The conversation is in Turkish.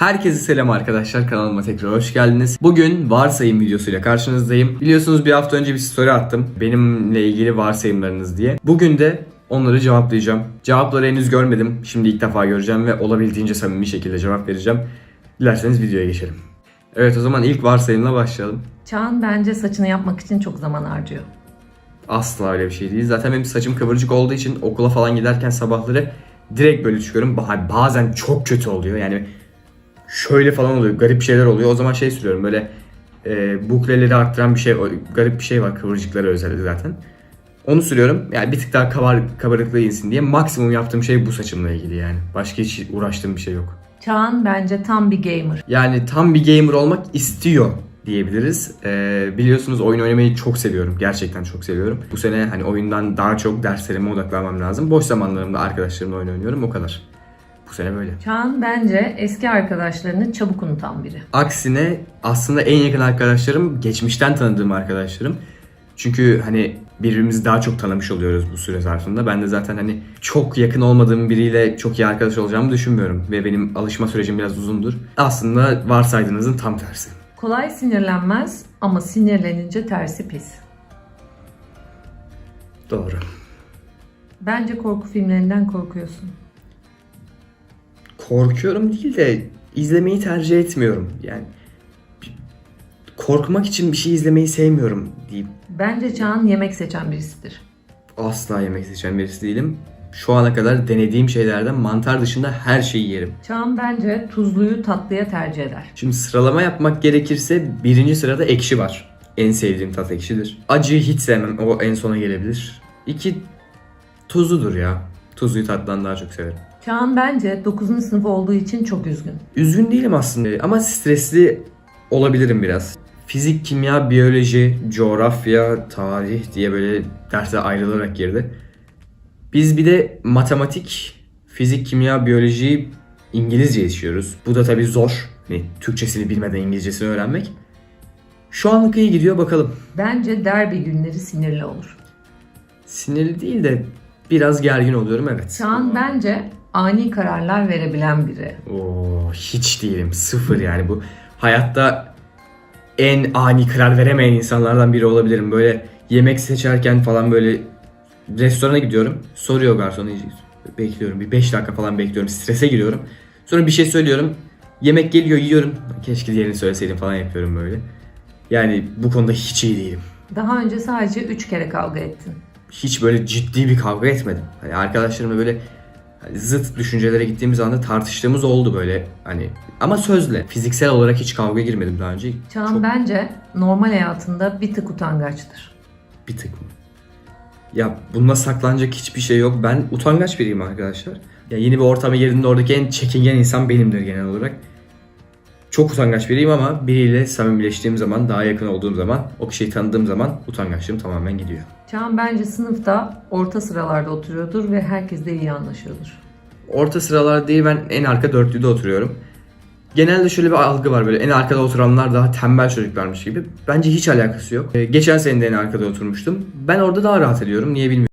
Herkese selam arkadaşlar kanalıma tekrar hoş geldiniz. Bugün varsayım videosuyla karşınızdayım. Biliyorsunuz bir hafta önce bir story attım. Benimle ilgili varsayımlarınız diye. Bugün de onları cevaplayacağım. Cevapları henüz görmedim. Şimdi ilk defa göreceğim ve olabildiğince samimi şekilde cevap vereceğim. Dilerseniz videoya geçelim. Evet o zaman ilk varsayımla başlayalım. Çağan bence saçını yapmak için çok zaman harcıyor. Asla öyle bir şey değil. Zaten benim saçım kıvırcık olduğu için okula falan giderken sabahları direkt böyle çıkıyorum. Ba- Bazen çok kötü oluyor. Yani şöyle falan oluyor. Garip şeyler oluyor. O zaman şey sürüyorum böyle e, bukleleri arttıran bir şey, garip bir şey var kıvırcıklara özel zaten. Onu sürüyorum. Yani bir tık daha kabar, kabarıklığı insin diye. Maksimum yaptığım şey bu saçımla ilgili yani. Başka hiç uğraştığım bir şey yok. Çağan bence tam bir gamer. Yani tam bir gamer olmak istiyor diyebiliriz. Ee, biliyorsunuz oyun oynamayı çok seviyorum. Gerçekten çok seviyorum. Bu sene hani oyundan daha çok derslerime odaklanmam lazım. Boş zamanlarımda arkadaşlarımla oyun oynuyorum o kadar. Bu sene böyle. Çağan bence eski arkadaşlarını çabuk unutan biri. Aksine aslında en yakın arkadaşlarım geçmişten tanıdığım arkadaşlarım. Çünkü hani birbirimizi daha çok tanımış oluyoruz bu süre zarfında. Ben de zaten hani çok yakın olmadığım biriyle çok iyi arkadaş olacağımı düşünmüyorum. Ve benim alışma sürecim biraz uzundur. Aslında varsaydığınızın tam tersi. Kolay sinirlenmez ama sinirlenince tersi pis. Doğru. Bence korku filmlerinden korkuyorsun. korkuyorum değil de izlemeyi tercih etmiyorum. Yani korkmak için bir şey izlemeyi sevmiyorum diyeyim. Bence Çağan yemek seçen birisidir. Asla yemek seçen birisi değilim. Şu ana kadar denediğim şeylerden mantar dışında her şeyi yerim. Çağan bence tuzluyu tatlıya tercih eder. Şimdi sıralama yapmak gerekirse birinci sırada ekşi var. En sevdiğim tat ekşidir. Acıyı hiç sevmem. O en sona gelebilir. İki tuzludur ya. Tuzluyu tatlıdan daha çok severim. Çağan bence 9. sınıf olduğu için çok üzgün. Üzgün değilim aslında ama stresli olabilirim biraz. Fizik, kimya, biyoloji, coğrafya, tarih diye böyle derse ayrılarak girdi. Biz bir de matematik, fizik, kimya, biyoloji, İngilizce yaşıyoruz. Bu da tabii zor. Hani Türkçesini bilmeden İngilizcesini öğrenmek. Şu anlık iyi gidiyor bakalım. Bence derbi günleri sinirli olur. Sinirli değil de biraz gergin oluyorum evet. Çağan bence ani kararlar verebilen biri. Oo, hiç değilim. Sıfır yani bu. Hayatta en ani karar veremeyen insanlardan biri olabilirim. Böyle yemek seçerken falan böyle restorana gidiyorum. Soruyor garson. Bekliyorum. Bir 5 dakika falan bekliyorum. Strese giriyorum. Sonra bir şey söylüyorum. Yemek geliyor yiyorum. Keşke diğerini söyleseydim falan yapıyorum böyle. Yani bu konuda hiç iyi değilim. Daha önce sadece 3 kere kavga ettin. Hiç böyle ciddi bir kavga etmedim. Hani arkadaşlarımla böyle zıt düşüncelere gittiğimiz anda tartıştığımız oldu böyle hani ama sözle fiziksel olarak hiç kavga girmedim daha önce. Çağan Çok bence normal hayatında bir tık utangaçtır. bir tık mı? Ya bununla saklanacak hiçbir şey yok. Ben utangaç biriyim arkadaşlar. Ya yeni bir ortama girdiğimde oradaki en çekingen insan benimdir genel olarak. Çok utangaç biriyim ama biriyle samimileştiğim zaman, daha yakın olduğum zaman, o kişiyi tanıdığım zaman utangaçlığım tamamen gidiyor. Çağan bence sınıfta orta sıralarda oturuyordur ve herkesle iyi anlaşıyordur. Orta sıralar değil ben en arka dörtlüde oturuyorum. Genelde şöyle bir algı var böyle en arkada oturanlar daha tembel çocuklarmış gibi. Bence hiç alakası yok. Ee, geçen sene de en arkada oturmuştum. Ben orada daha rahat ediyorum. Niye bilmiyorum.